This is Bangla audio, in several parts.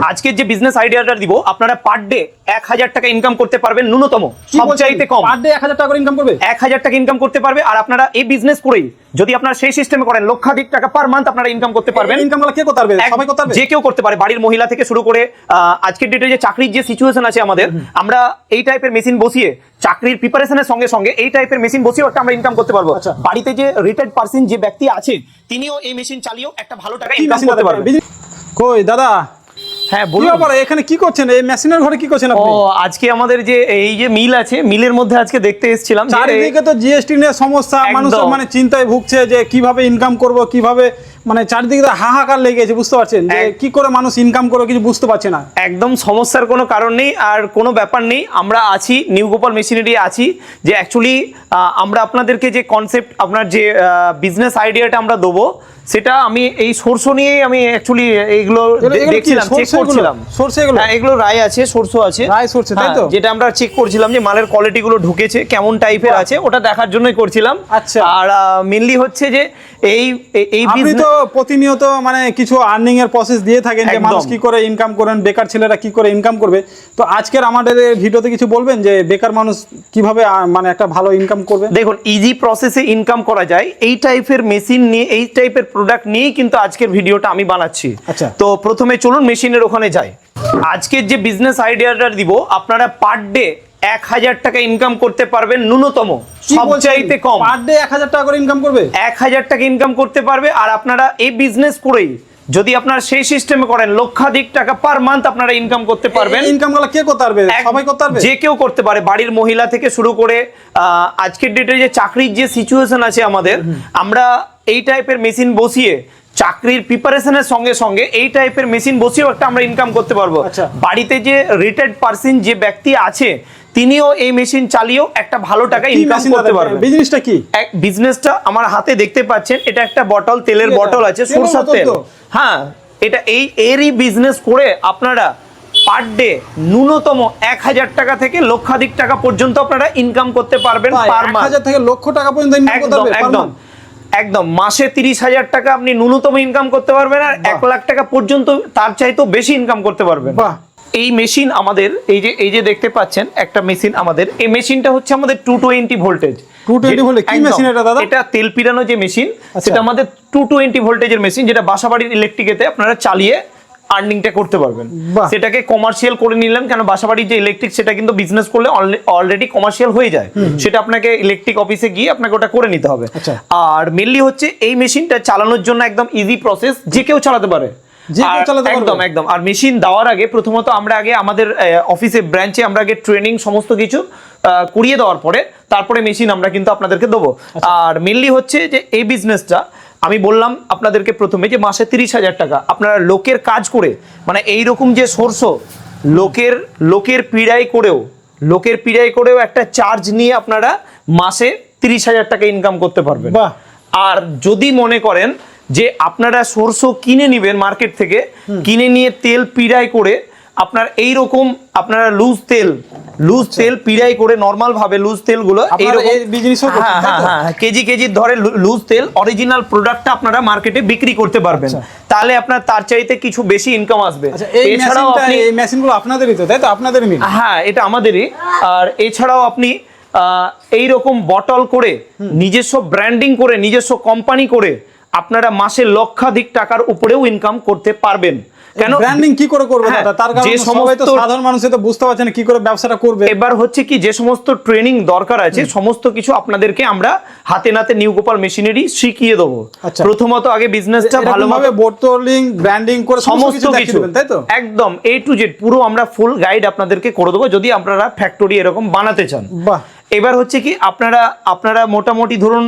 আজকের যে বিজনেস আইডিয়াটা দিব আপনারা পার ডে এক হাজার টাকা ইনকাম করতে পারবেন ন্যূনতম। সবচাইতে কম। পার ডে এক হাজার টাকা করে ইনকাম করবে? এক হাজার টাকা ইনকাম করতে পারবে আর আপনারা এই বিজনেস করেই যদি আপনারা সেই সিস্টেমে করেন লক্ষাধিক টাকা পার মান্থ আপনারা ইনকাম করতে পারবেন। ইনকাম কে করতে পারবে? সবাই করতে পারবে? যে কেউ করতে পারে বাড়ির মহিলা থেকে শুরু করে আজকের ডেটে যে চাকরির যে সিচুয়েশন আছে আমাদের আমরা এই টাইপের মেশিন বসিয়ে চাকরির প্রিপারেশনের সঙ্গে সঙ্গে এই টাইপের মেশিন বসিয়েও একটা আমরা ইনকাম করতে পারব। আচ্ছা। বাড়িতে যে রিটায়ার্ড পার্সন যে ব্যক্তি আছে তিনিও এই মেশিন চালিয়েও একটা ভালো টাকা ইনকাম করতে পারবে? কই দাদা? হ্যাঁ বলুন। এখানে কি করছেন? এই মেশিনের ঘরে কি করছেন ও আজকে আমাদের যে এই যে মিল আছে মিলের মধ্যে আজকে দেখতে এসেছিলাম চারিদিকে তো জিএসটি নিয়ে সমস্যা মানুষ মানে চিন্তায় ভুগছে যে কীভাবে ইনকাম করব কীভাবে মানে চারিদিকে হাহাকার লেগে গেছে বুঝতে পারছেন? যে কি করে মানুষ ইনকাম করবে কিছু বুঝতে পারছে না। একদম সমস্যার কোনো কারণ নেই আর কোনো ব্যাপার নেই। আমরা আছি নিউ গোপাল মেশিনারি আছি যে অ্যাকচুয়ালি আমরা আপনাদেরকে যে কনসেপ্ট আপনার যে বিজনেস আইডিয়াটা আমরা দেবো সেটা আমি এই সোর্স নিয়েই আমি অ্যাকচুয়ালি এইগুলো দেখছিলাম চেক? করছিলাম। source এগুলো? হ্যাঁ এগুলো রায় আছে সোর্সও আছে। রায় source, তাই হ্যাঁ, তো? যেটা আমরা চেক করছিলাম যে মালের কোয়ালিটি গুলো ঢুকেছে কেমন টাইপের আছে ওটা দেখার জন্যই করছিলাম। আচ্ছা। আর মেনলি হচ্ছে যে এই এই- এই আপনি তো প্রতিনিয়ত মানে কিছু আর্নিং এর প্রসেস দিয়ে থাকেন যে মানুষ কি করে ইনকাম করেন বেকার ছেলেরা কি করে ইনকাম করবে। তো আজকের আমাদের ভিডিওতে কিছু বলবেন যে বেকার মানুষ কীভাবে মানে একটা ভালো ইনকাম করবে? দেখুন ইজি প্রসেসে ইনকাম করা যায়। এই টাইপের মেশিন নিয়ে এই টাইপের প্রোডাক্ট নিয়েই কিন্তু আজকের ভিডিওটা আমি বানাচ্ছি। আচ্ছা। তো প্রথমে চলুন মেশিনের ওখানে যাই আজকের যে বিজনেস আইডিয়াটা দিব আপনারা পার ডে এক হাজার টাকা ইনকাম করতে পারবেন ন্যূনতম সবচাইতে কম। পার ডে এক হাজার টাকা করে ইনকাম করবে? এক হাজার টাকা ইনকাম করতে পারবে আর আপনারা এই বিজনেস করেই যদি আপনারা সেই সিস্টেমে করেন লক্ষাধিক টাকা পার মান্থ আপনারা ইনকাম করতে পারবেন। ইনকামগুলো কে করতে পারবে? সবাই করতে পারবে? যে কেউ করতে পারে। বাড়ির মহিলা থেকে শুরু করে আহ, আজকের ডেটে যে চাকরির যে সিচুয়েশন আছে আমাদের আমরা এই টাইপের মেশিন বসিয়ে চাকরির প্রিপারেশনের সঙ্গে সঙ্গে এই টাইপের মেশিন বসিয়েও একটা আমরা ইনকাম করতে পারব। আচ্ছা। বাড়িতে যে রিটায়ার্ড পার্সন যে ব্যক্তি আছে তিনিও এই মেশিন চালিয়েও একটা ভালো টাকা ইনকাম করতে পারবেন। বিজনেসটা কি? এক বিজনেসটা আমার হাতে দেখতে পাচ্ছেন এটা একটা বটল তেলের বটল আছে সরষার তেল। হ্যাঁ এটা এই এরই বিজনেস করে আপনারা পার ডে ন্যূনতম এক হাজার টাকা থেকে লক্ষাধিক টাকা পর্যন্ত আপনারা ইনকাম করতে পারবেন পার মান্থ হাজার থেকে লক্ষ টাকা পর্যন্ত ইনকাম করতে একদম পারবে per একদম? একদম মাসে তিরিশ হাজার টাকা আপনি ন্যূনতম ইনকাম করতে পারবেন আর এক লাখ টাকা পর্যন্ত তার চাইতেও বেশি ইনকাম করতে পারবেন বাহ। এই মেশিন আমাদের এই যে এই যে দেখতে পাচ্ছেন একটা মেশিন আমাদের এই মেশিনটা হচ্ছে আমাদের টু টোয়েন্টি ভোল্টেজ ভোল্টেজ? কি এটা দাদা? এটা তেল পিরানো যে মেশিন আচ্ছা। সেটা আমাদের টু টোয়েন্টি ভোল্টেজের মেশিন যেটা বাসাবাড়ির ইলেকট্রিকেতে আপনারা চালিয়ে আর্নিংটা করতে পারবেন। সেটাকে কমার্শিয়াল করে নিলাম কেন বাসাবাড়ির যে ইলেকট্রিক সেটা কিন্তু বিজনেস করলে অলরেডি কমার্শিয়াল হয়ে যায়। সেটা আপনাকে ইলেকট্রিক অফিসে গিয়ে আপনাকে ওটা করে নিতে হবে। আচ্ছা। আর মেনলি হচ্ছে এই মেশিনটা চালানোর জন্য একদম ইজি প্রসেস যে কেউ চালাতে পারে? একদম একদম। আর মেশিন দেওয়ার আগে প্রথমত আমরা আগে আমাদের অফিসে ব্রাঞ্চে আমরা আগে ট্রেনিং সমস্ত কিছু করিয়ে দেওয়ার পরে তারপরে মেশিন আমরা কিন্তু আপনাদেরকে দেবো। আচ্ছা। আর মেনলি হচ্ছে যে এই বিজনেসটা আমি বললাম আপনাদেরকে প্রথমে যে মাসে তিরিশ হাজার টাকা। আপনারা লোকের কাজ করে মানে এই রকম যে সোর্স লোকের লোকের পীড়াই করেও লোকের পীড়াই করেও একটা চার্জ নিয়ে আপনারা মাসে তিরিশ হাজার টাকা ইনকাম করতে পারবেন। আর যদি মনে করেন যে আপনারা সরষে কিনে নেবেন মার্কেট থেকে কিনে নিয়ে তেল পিড়াই করে আপনার এই রকম আপনারা লুজ তেল লুজ তেল পিড়াই করে নর্মাল ভাবে লুজ তেলগুলো আপনারা এইরকম এই business ও হ্যাঁ হ্যাঁ কেজি কেজি ধরে লুজ তেল অরিজিনাল প্রোডাক্টটা আপনারা মার্কেটে বিক্রি করতে পারবেন। আচ্ছা। তাহলে আপনার তার চাইতে কিছু বেশি ইনকাম আসবে। আচ্ছা এছাড়াও আপনি এই মেশিনগুলো আপনাদেরই তো তাই তো? আপনাদেরই মিল। হ্যাঁ এটা আমাদেরই। আর এছাড়াও আপনি এই রকম বটল করে নিজস্ব ব্র্যান্ডিং করে নিজস্ব কোম্পানি করে আপনারা মাসে লক্ষাধিক টাকার উপরেও ইনকাম করতে পারবেন। কেন? ব্র্যান্ডিং কি করে করবে হ্যাঁ, দাদা? তার কারণ যে সবাই তো সাধারণ মানুষ তো বুঝতে পারছে না কি করে ব্যবসাটা করবে। এবার হচ্ছে কি যে সমস্ত ট্রেনিং দরকার আছে সমস্ত কিছু আপনাদেরকে আমরা হাতে নাতে নিউ গোপাল মেশিনারি শিখিয়ে দেবো। আচ্ছা। প্রথমত আগে বিজনেসটা ভালোভাবে বোতলিং ব্র্যান্ডিং করে সমস্ত কিছু তাই তো? একদম এ টু জেড পুরো আমরা ফুল গাইড আপনাদেরকে করে দেবো যদি আপনারা ফ্যাক্টরি এরকম বানাতে চান। বাহ। এবার হচ্ছে কি আপনারা আপনারা মোটামুটি ধরুন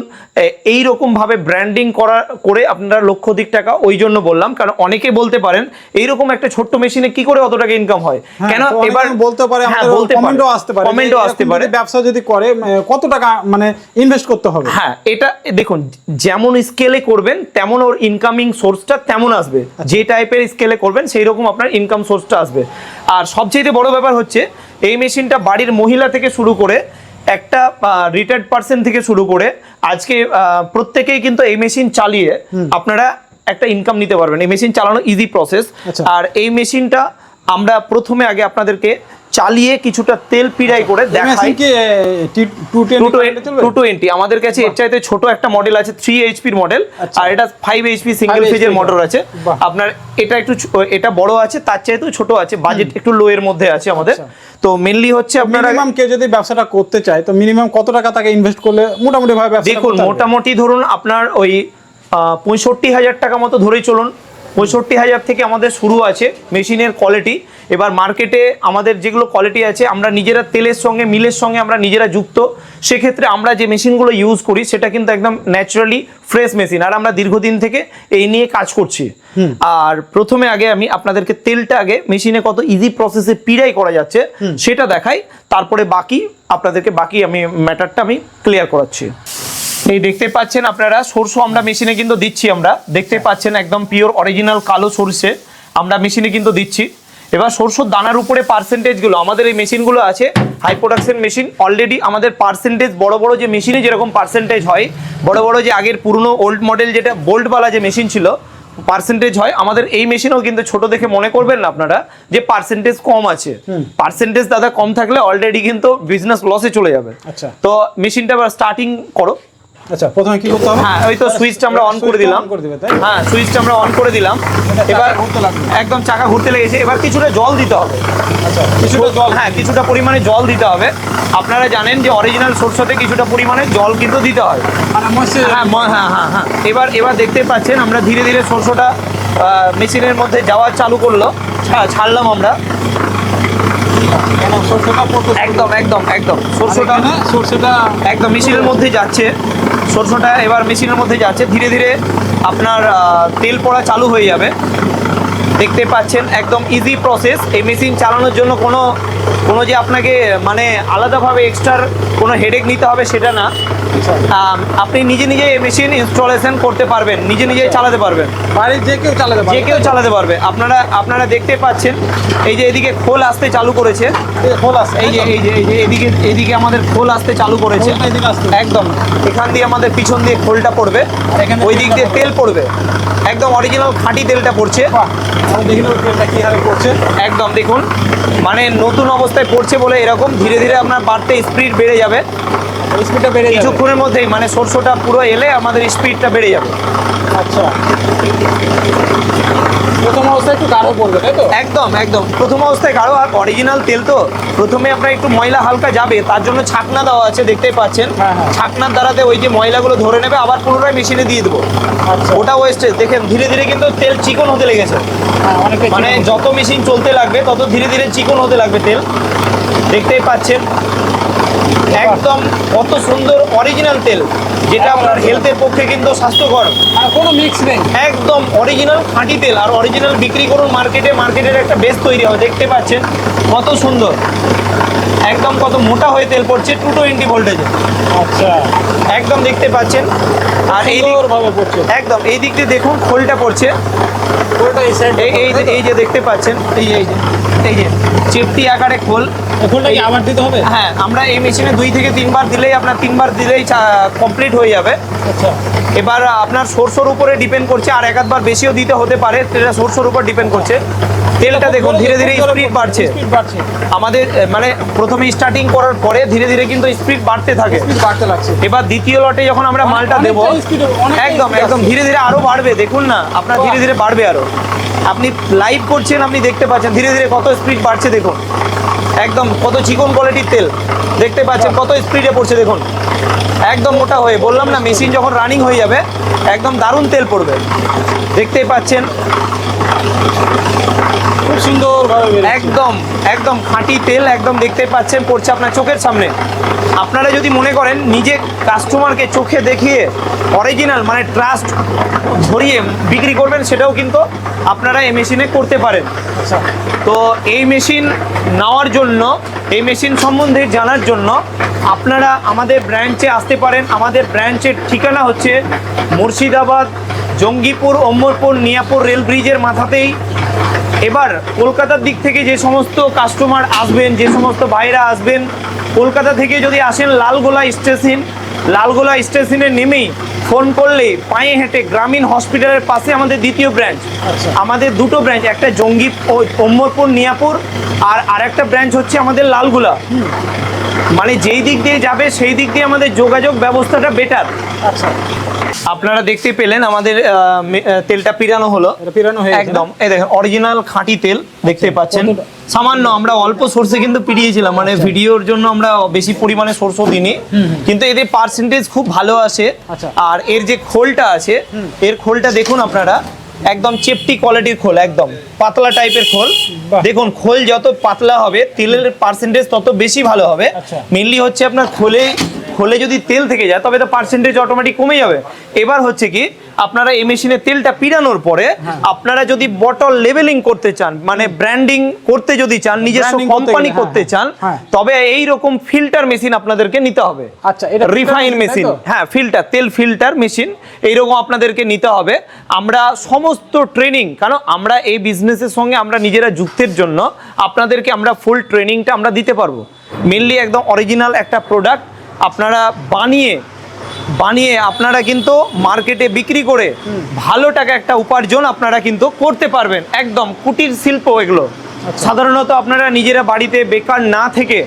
এই রকম ভাবে ব্র্যান্ডিং করা করে আপনারা লক্ষ দিক টাকা ওই জন্য বললাম কারণ অনেকে বলতে পারেন এইরকম একটা ছোট্ট মেশিনে কি করে অত টাকা ইনকাম হয়? হ্যাঁ, কেন এবার বলতে পারে হ্যাঁ, আমাদের কমেন্টও আসতে পারে কমেন্টও আসতে পারে। ব্যবসা যদি করে কত টাকা মানে ইনভেস্ট করতে হবে? হ্যাঁ এটা দেখুন যেমন স্কেলে করবেন তেমন ওর ইনকামিং সোর্সটা তেমন আসবে। আচ্ছা। যে টাইপের স্কেলে করবেন সেই রকম আপনার ইনকাম সোর্সটা আসবে। আর সবচেয়ে বড় ব্যাপার হচ্ছে এই মেশিনটা বাড়ির মহিলা থেকে শুরু করে একটা রিটায়ার্ড পার্সন থেকে শুরু করে আজকে আহ, প্রত্যেকেই কিন্তু এই মেশিন চালিয়ে আপনারা একটা ইনকাম নিতে পারবেন। এই মেশিন চালানো ইজি প্রসেস আচ্ছা। আর এই মেশিনটা আমরা প্রথমে আগে আপনাদেরকে চালিয়ে কিছুটা তেল পিড়াই করে দেখাই। টু টোয়েন্টি আমাদের কাছে এর চাইতে ছোট একটা মডেল আছে থ্রি এইচপির মডেল। আর এটা ফাইভ এইচপি সিঙ্গেল 5 ফেজের মোটর আছে। আপনার এটা একটু এটা বড় আছে তার চাইতেও ছোট আছে বাজেট একটু লো এর মধ্যে আছে আমাদের। আচ্ছা। তো মেনলি হচ্ছে আপনারা মিনিমাম কেউ যদি ব্যবসাটা করতে চায় তো মিনিমাম কত টাকা তাকে ইনভেস্ট করলে মোটামুটি ভাবে দেখুন মোটামুটি ধরুন আপনার ওই পঁয়ষট্টি হাজার টাকা মতো ধরেই চলুন পঁয়ষট্টি হাজার থেকে আমাদের শুরু আছে মেশিনের কোয়ালিটি এবার মার্কেটে আমাদের যেগুলো কোয়ালিটি আছে আমরা নিজেরা তেলের সঙ্গে মিলের সঙ্গে আমরা নিজেরা যুক্ত। সেক্ষেত্রে আমরা যে মেশিনগুলো ইউজ করি সেটা কিন্তু একদম ন্যাচারালি ফ্রেশ মেশিন আর আমরা দীর্ঘদিন থেকে এই নিয়ে কাজ করছি। আর প্রথমে আগে আমি আপনাদেরকে তেলটা আগে মেশিনে কত ইজি প্রসেসে পিড়াই করা যাচ্ছে সেটা দেখাই। তারপরে বাকি আপনাদেরকে বাকি আমি ম্যাটারটা আমি ক্লিয়ার করাচ্ছি। এই দেখতে পাচ্ছেন আপনারা সরষে আমরা মেশিনে কিন্তু দিচ্ছি আমরা। দেখতে পাচ্ছেন একদম পিওর অরিজিনাল কালো সরষে আমরা মেশিনে কিন্তু দিচ্ছি। এবার সরষের দানার উপরে পার্সেন্টেজগুলো আমাদের এই মেশিনগুলো আছে হাই প্রোডাকশন মেশিন অলরেডি আমাদের পার্সেন্টেজ বড় বড় যে মেশিনে যেরকম পার্সেন্টেজ হয় বড় বড় যে আগের পুরনো ওল্ড মডেল যেটা বোল্টওয়ালা যে মেশিন ছিল পার্সেন্টেজ হয়। আমাদের এই মেশিনেও কিন্তু ছোট দেখে মনে করবেন না আপনারা যে পার্সেন্টেজ কম আছে। পার্সেন্টেজ দাদা কম থাকলে অলরেডি কিন্তু বিজনেস লসে চলে যাবে। আচ্ছা। তো মেশিনটা স্টার্টিং করো। আচ্ছা প্রথমে কি করতে হবে? হ্যাঁ ওই তো সুইচটা আমরা অন করে দিলাম। on করে দিবে, তাই? হ্যাঁ সুইচটা আমরা অন করে দিলাম। এবার। একদম চাকা ঘুরতে লেগেছে। এবার কিছুটা জল দিতে হবে। আচ্ছা কিছুটা জল। হ্যাঁ কিছুটা পরিমাণে জল দিতে হবে। আপনারা জানেন যে অরিজিনাল সরষেতে কিছুটা পরিমাণে জল কিন্তু দিতে হয়। হ্যাঁ হ্যাঁ হ্যাঁ হ্যাঁ। এবার এবার দেখতে পাচ্ছেন আমরা ধীরে ধীরে সরষেটা মেশিনের মধ্যে যাওয়া চালু করল। ছাড়লাম আমরা। একদম একদম একদম। সরষেটা সরষেটা সরষেটা একদম মেশিনের মধ্যে যাচ্ছে। সরষেটা এবার মেশিনের মধ্যে যাচ্ছে। ধীরে ধীরে আপনার তেল পড়া চালু হয়ে যাবে। দেখতে পাচ্ছেন, একদম ইজি প্রসেস এই মেশিন চালানোর জন্য কোনো কোনো যে আপনাকে মানে আলাদাভাবে এক্সট্রার কোনো হেডেক নিতে হবে সেটা না। আপনি নিজে নিজে এই মেশিন ইনস্টলেশন করতে পারবেন নিজে নিজে চালাতে পারবেন। বাড়ির যে কেউ চালাতে পারে যে কেউ চালাতে পারবে। আপনারা আপনারা দেখতে পাচ্ছেন এই যে এদিকে খোল আসতে চালু করেছে। খোল আছে এই যে এই যে এই যে এদিকে এদিকে আমাদের খোল আসতে চালু করেছে। একদম। এখান দিয়ে আমাদের পিছন দিয়ে খোলটা পড়বে। এখানে ওই দিক দিয়ে তেল পড়বে। একদম অরিজিনাল খাঁটি তেলটা পড়ছে। তেলটা হারে একদম দেখুন। মানে নতুন অবস্থায় পড়ছে বলে এরকম। ধীরে ধীরে আপনার বাড়তে স্পিড বেড়ে যাবে। স্পিডটা বেড়ে যাবে। কিছুক্ষণের মধ্যেই মানে সরষেটা পুরো এলে আমাদের স্পিডটা বেড়ে যাবে। আচ্ছা। প্রথম অবস্থায় একটু গাঢ় পড়বে তাই তো? একদম একদম। প্রথম অবস্থায় গাঢ় আর অরিজিনাল তেল তো। প্রথমে আপনার একটু ময়লা হালকা যাবে তার জন্য ছাকনা দেওয়া আছে দেখতেই পাচ্ছেন। হ্যাঁ, হ্যাঁ। ছাকনার দ্বারাতে ওই যে ময়লাগুলো ধরে নেবে আবার পুনরায় মেশিনে দিয়ে দেবো। আচ্ছা। ওটা ওয়েস্টেজ দেখেন ধীরে ধীরে কিন্তু তেল চিকন হতে লেগেছে। হ্যাঁ মানে যত মেশিন চলতে লাগবে তত ধীরে ধীরে চিকন হতে লাগবে তেল। দেখতেই পাচ্ছেন। একদম কত সুন্দর অরিজিনাল তেল যেটা আপনার হেলথের পক্ষে কিন্তু স্বাস্থ্যকর। আর কোনো মিক্স নেই। একদম অরিজিনাল খাঁটি তেল আর অরিজিনাল বিক্রি করুন মার্কেটে মার্কেটের একটা বেস তৈরি হয় দেখতে পাচ্ছেন কত সুন্দর। একদম কত মোটা হয়ে তেল পড়ছে টু টোয়েন্টি ভোল্টেজে আচ্ছা। একদম দেখতে পাচ্ছেন। আর এই একদম এই দিক দিয়ে দেখুন খোলটা পড়ছে। এই যে- দেখতে পাচ্ছেন এই যে এই যে চেপটি আকারে খোল। এখনটা কি আবার দিতে হবে? হ্যাঁ আমরা এই মেশিনে দুই থেকে তিনবার দিলেই আপনার তিনবার দিলেই কমপ্লিট হয়ে যাবে। আচ্ছা। এবার আপনার সোর্সের উপরে ডিপেন্ড করছে আর এক আধবার বেশিও দিতে হতে পারে সেটা সোর্সের উপর ডিপেন্ড করছে। তেলটা দেখুন ধীরে ধীরে স্পিড বাড়ছে। আমাদের মানে প্রথমে স্টার্টিং করার পরে ধীরে ধীরে কিন্তু স্পিড বাড়তে থাকে। বাড়তে লাগছে। এবার দ্বিতীয় লটে যখন আমরা মালটা দেবো একদম একদম ধীরে ধীরে আরও বাড়বে দেখুন না আপনার ধীরে ধীরে বাড়বে আরও। আপনি লাইভ করছেন আপনি দেখতে পাচ্ছেন। ধীরে ধীরে কত স্পিড বাড়ছে দেখুন। একদম কত চিকন কোয়ালিটির তেল। দেখতে পাচ্ছেন কত স্পিডে পড়ছে দেখুন। একদম মোটা হয়ে বললাম না মেশিন যখন রানিং হয়ে যাবে একদম দারুণ তেল পড়বে। দেখতেই পাচ্ছেন খুব বেরোচ্ছে। একদম একদম খাঁটি তেল একদম দেখতে পাচ্ছেন পড়ছে আপনার চোখের সামনে। আপনারা যদি মনে করেন নিজে কাস্টমারকে চোখে দেখিয়ে অরিজিনাল মানে ট্রাস্ট ধরিয়ে বিক্রি করবেন সেটাও কিন্তু আপনারা এই মেশিনে করতে পারেন। আচ্ছা। তো এই মেশিন নেওয়ার জন্য এই মেশিন সম্বন্ধে জানার জন্য আপনারা আমাদের ব্রাঞ্চে আসতে পারেন। আমাদের ব্রাঞ্চের ঠিকানা হচ্ছে মুর্শিদাবাদ জঙ্গিপুর অম্বরপুর নিয়াপুর রেল ব্রিজের মাথাতেই। এবার কলকাতার দিক থেকে যে সমস্ত কাস্টমার আসবেন যে সমস্ত ভাইরা আসবেন কলকাতা থেকে যদি আসেন লালগোলা স্টেশন লালগোলা স্টেশনে নেমেই ফোন করলেই পায়ে হেঁটে গ্রামীণ হসপিটালের পাশে আমাদের দ্বিতীয় ব্রাঞ্চ। আচ্ছা। আমাদের দুটো ব্রাঞ্চ একটা জঙ্গি অম্বরপুর নিয়াপুর আর আরেকটা ব্রাঞ্চ হচ্ছে আমাদের লালগুলা। মানে যেই দিক দিয়ে যাবে সেই দিক দিয়ে আমাদের যোগাযোগ ব্যবস্থাটা বেটার আচ্ছা। আপনারা দেখতে পেলেন আমাদের তেলটা পিরানো হলো। পিরানো হয়ে একদম। এই দেখেন অরিজিনাল খাঁটি তেল দেখতে পাচ্ছেন। সামান্য আমরা অল্প সোর্সে কিন্তু পিরিয়েছিলাম মানে ভিডিওর জন্য আমরা বেশি পরিমাণে সোর্সও দিইনি। কিন্তু এদের পার্সেন্টেজ খুব ভালো আসে। আচ্ছা। আর এর যে খোলটা আছে এর খোলটা দেখুন আপনারা একদম চেপটি কোয়ালিটির খোল একদম। পাতলা টাইপের খোল। দেখুন খোল যত পাতলা হবে তেলের পার্সেন্টেজ তত বেশি ভালো হবে। আচ্ছা। মেনলি হচ্ছে আপনার খোলে খোলে যদি তেল থেকে যায় তবে তো পার্সেন্টেজ অটোমেটিক কমে যাবে। এবার হচ্ছে কি আপনারা এই মেশিনে তেলটা পিরানোর পরে হ্যাঁ। আপনারা যদি বটল লেভেলিং করতে চান মানে ব্র্যান্ডিং করতে যদি চান নিজস্ব কোম্পানি করতে হ্যাঁ, চান হ্যাঁ। তবে এই রকম ফিল্টার মেশিন আপনাদেরকে নিতে হবে। আচ্ছা, এটা রিফাইন মেশিন হ্যাঁ ফিল্টার তেল ফিল্টার মেশিন এইরকম আপনাদেরকে নিতে হবে। আমরা সমস্ত ট্রেনিং কারণ আমরা এই বিজনেসের সঙ্গে আমরা নিজেরা যুক্তের জন্য আপনাদেরকে আমরা ফুল ট্রেনিংটা আমরা দিতে পারব। মেনলি একদম অরিজিনাল একটা প্রোডাক্ট আপনারা বানিয়ে বানিয়ে আপনারা কিন্তু মার্কেটে বিক্রি করে ভালো টাকা একটা উপার্জন আপনারা কিন্তু করতে পারবেন। একদম কুটির শিল্প এগুলো। সাধারণত আপনারা নিজেরা বাড়িতে বেকার না থেকে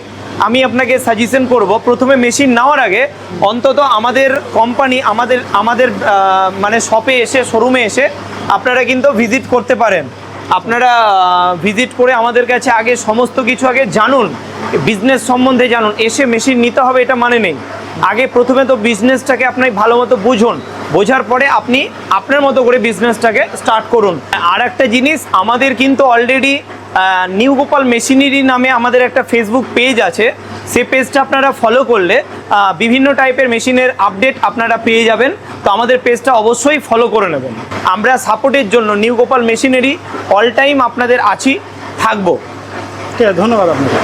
আমি আপনাকে সাজেশন করব প্রথমে মেশিন নেওয়ার আগে অন্তত আমাদের কোম্পানি আমাদের আমাদের মানে শপে এসে শোরুমে এসে আপনারা কিন্তু ভিজিট করতে পারেন। আপনারা ভিজিট করে আমাদের কাছে আগে সমস্ত কিছু আগে জানুন বিজনেস সম্বন্ধে জানুন, এসে মেশিন নিতে হবে এটা মানে নেই। আগে প্রথমে তো বিজনেসটাকে আপনি ভালো মতো বুঝুন, বোঝার পরে আপনি আপনার মতো করে বিজনেসটাকে স্টার্ট করুন। আর একটা জিনিস, আমাদের কিন্তু অলরেডি নিউ গোপাল মেশিনারি নামে আমাদের একটা ফেসবুক পেজ আছে সেই পেজটা আপনারা ফলো করলে বিভিন্ন টাইপের মেশিনের আপডেট আপনারা পেয়ে যাবেন। তো আমাদের পেজটা অবশ্যই ফলো করে নেবেন। আমরা সাপোর্টের জন্য নিউ গোপাল মেশিনেরই অল টাইম আপনাদের আছি, থাকব। ঠিক আছে, ধন্যবাদ আপনাকে।